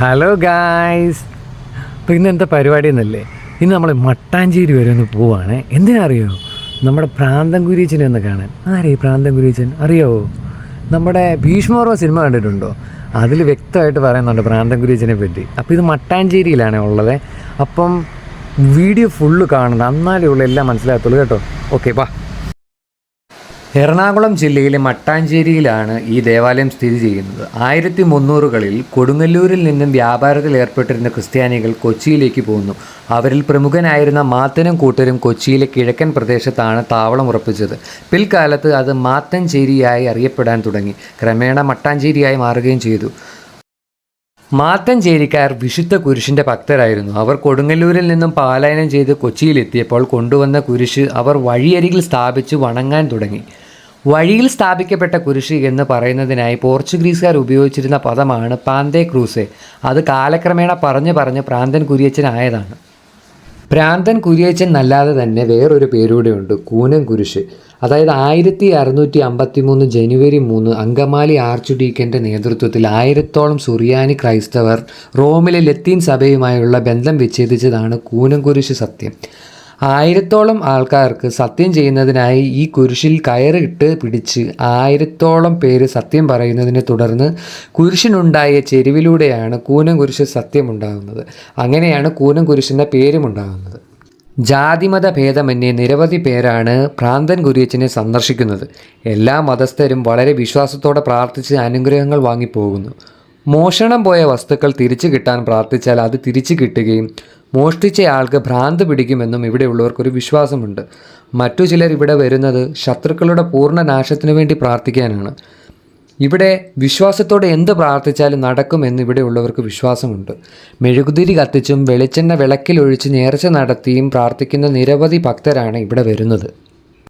Hello guys അപ്പോൾ ഇന്ന് എന്താ പരിപാടി എന്നല്ലേ? ഇന്ന് നമ്മൾ മട്ടാഞ്ചേരി വരെ ഒന്ന് പോവാണ്. എന്തിനറിയോ? നമ്മുടെ പ്രാന്തൻ കുരീച്ചനെ ഒന്ന് കാണാൻ. ആരെ പ്രാന്തൻ കുരീച്ചൻ അറിയാവോ? നമ്മുടെ ഭീഷ്മോർവ സിനിമ കണ്ടിട്ടുണ്ടോ? അതിൽ വ്യക്തമായിട്ട് പറയുന്നുണ്ട് പ്രാന്തൻ കുരീച്ചനെ പറ്റി. അപ്പോൾ ഇത് മട്ടാഞ്ചേരിയിലാണ് ഉള്ളത്. അപ്പം വീഡിയോ ഫുള്ള് കാണണം എന്നാലേ ഉള്ളൂ എല്ലാം മനസ്സിലാകത്തുള്ളൂ കേട്ടോ. ഓക്കെ വാ. എറണാകുളം ജില്ലയിലെ മട്ടാഞ്ചേരിയിലാണ് ഈ ദേവാലയം സ്ഥിതി ചെയ്യുന്നത്. ആയിരത്തി മുന്നൂറുകളിൽ കൊടുങ്ങല്ലൂരിൽ നിന്നും വ്യാപാരത്തിൽ ഏർപ്പെട്ടിരുന്ന ക്രിസ്ത്യാനികൾ കൊച്ചിയിലേക്ക് പോകുന്നു. അവരിൽ പ്രമുഖനായിരുന്ന മാത്തനും കൂട്ടരും കൊച്ചിയിലെ കിഴക്കൻ പ്രദേശത്താണ് താവളം ഉറപ്പിച്ചത്. പിൽക്കാലത്ത് അത് മാത്തഞ്ചേരിയായി അറിയപ്പെടാൻ തുടങ്ങി. ക്രമേണ മട്ടാഞ്ചേരിയായി മാറുകയും ചെയ്തു. മാത്തഞ്ചേരിക്കാർ വിശുദ്ധ കുരിശിന്റെ ഭക്തരായിരുന്നു. അവർ കൊടുങ്ങല്ലൂരിൽ നിന്നും പാലായനം ചെയ്ത് കൊച്ചിയിലെത്തിയപ്പോൾ കൊണ്ടുവന്ന കുരിശ് അവർ വഴിയരികിൽ സ്ഥാപിച്ച് വണങ്ങാൻ തുടങ്ങി. വഴിയിൽ സ്ഥാപിക്കപ്പെട്ട കുരിശ് എന്ന് പറയുന്നതിനായി പോർച്ചുഗീസുകാർ ഉപയോഗിച്ചിരുന്ന പദമാണ് പാന്തേ ക്രൂസെ. അത് കാലക്രമേണ പറഞ്ഞു പറഞ്ഞ് പ്രാന്തൻ കുരിയച്ചനായതാണ്. പ്രാന്തൻ കുരിയച്ചൻ എന്നല്ലാതെ തന്നെ വേറൊരു പേരൂടെയുണ്ട് കൂനം കുരിശ്. അതായത് ആയിരത്തി അറുന്നൂറ്റി അമ്പത്തി മൂന്ന് ജനുവരി മൂന്ന് അങ്കമാലി ആർച്ച് ഡീക്കന്റെ നേതൃത്വത്തിൽ ആയിരത്തോളം സുറിയാനി ക്രൈസ്തവർ റോമിലെ ലത്തീൻ സഭയുമായുള്ള ബന്ധം വിച്ഛേദിച്ചതാണ് കൂനം കുരിശ് സത്യം. ആയിരത്തോളം ആൾക്കാർക്ക് സത്യം ചെയ്യുന്നതിനായി ഈ കുരിശിൽ കയറിട്ട് പിടിച്ച് ആയിരത്തോളം പേര് സത്യം പറയുന്നതിനെ തുടർന്ന് കുരിശിനുണ്ടായ ചെരുവിലൂടെയാണ് കൂനം കുരിശ് സത്യമുണ്ടാകുന്നത്. അങ്ങനെയാണ് കൂനം കുരിശിന്റെ പേരുമുണ്ടാകുന്നത്. ജാതിമത ഭേദമന്യേ നിരവധി പേരാണ് പ്രാന്തൻ കുരിയച്ചനെ സന്ദർശിക്കുന്നത്. എല്ലാ മതസ്ഥരും വളരെ വിശ്വാസത്തോടെ പ്രാർത്ഥിച്ച് അനുഗ്രഹങ്ങൾ വാങ്ങിപ്പോകുന്നു. മോഷണം പോയ വസ്തുക്കൾ തിരിച്ചു കിട്ടാൻ പ്രാർത്ഥിച്ചാൽ അത് തിരിച്ചു കിട്ടുകയും മോഷ്ടിച്ചയാൾക്ക് ഭ്രാന്ത് പിടിക്കുമെന്നും ഇവിടെയുള്ളവർക്കൊരു വിശ്വാസമുണ്ട്. മറ്റു ചിലർ ഇവിടെ വരുന്നത് ശത്രുക്കളുടെ പൂർണ നാശത്തിനു വേണ്ടി പ്രാർത്ഥിക്കാനാണ്. ഇവിടെ വിശ്വാസത്തോടെ എന്ത് പ്രാർത്ഥിച്ചാലും നടക്കുമെന്ന് ഇവിടെയുള്ളവർക്ക് വിശ്വാസമുണ്ട്. മെഴുകുതിരി കത്തിച്ചും വെളിച്ചെണ്ണ വിളക്കിലൊഴിച്ച് നേർച്ച നടത്തിയും പ്രാർത്ഥിക്കുന്ന നിരവധി ഭക്തരാണ് ഇവിടെ വരുന്നത്.